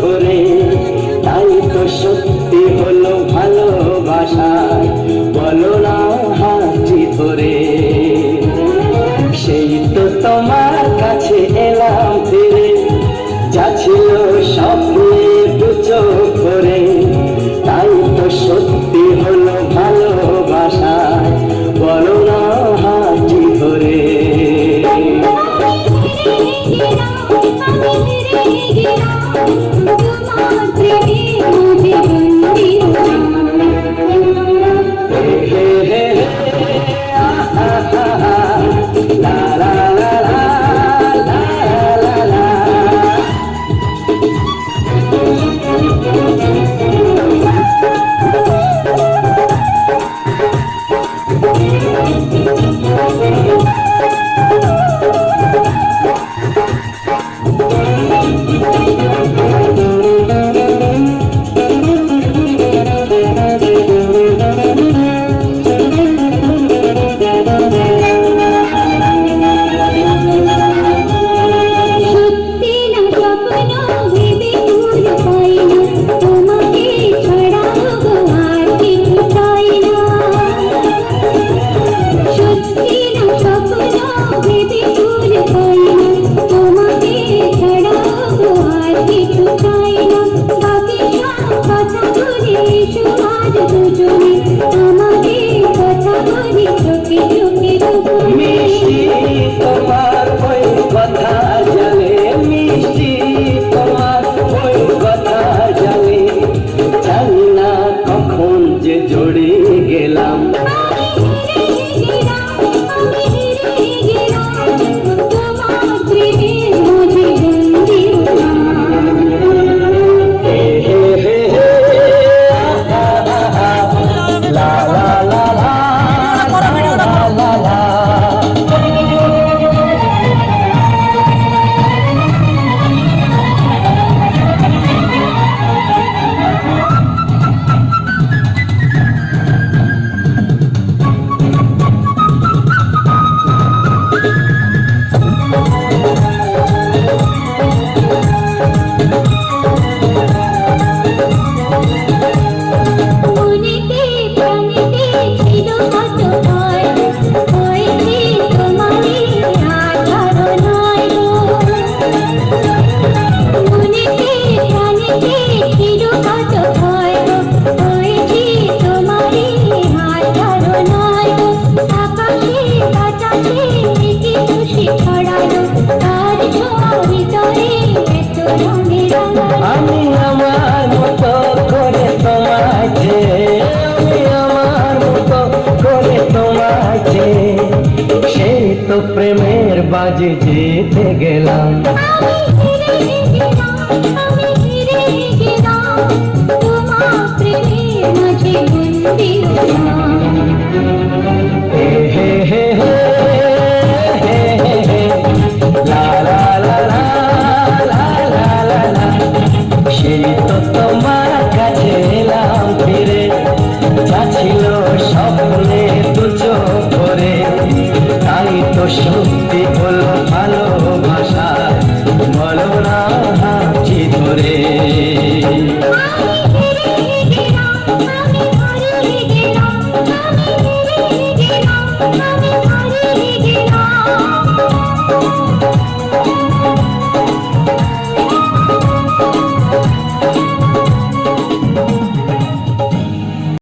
করে তাই তো সত্যি হলো ভালোবাসা। বলো না আমি আমার করে তোমাকে আমি আমার করে তোমাকে। সেই তো প্রেমের বাজে যেতে গেলাম। সেই তো তোমার কাছে এলাম ফিরে। যা ছিল স্বপ্নে দুচো করে তাই তো সত্যি হলো ভালোবাসা।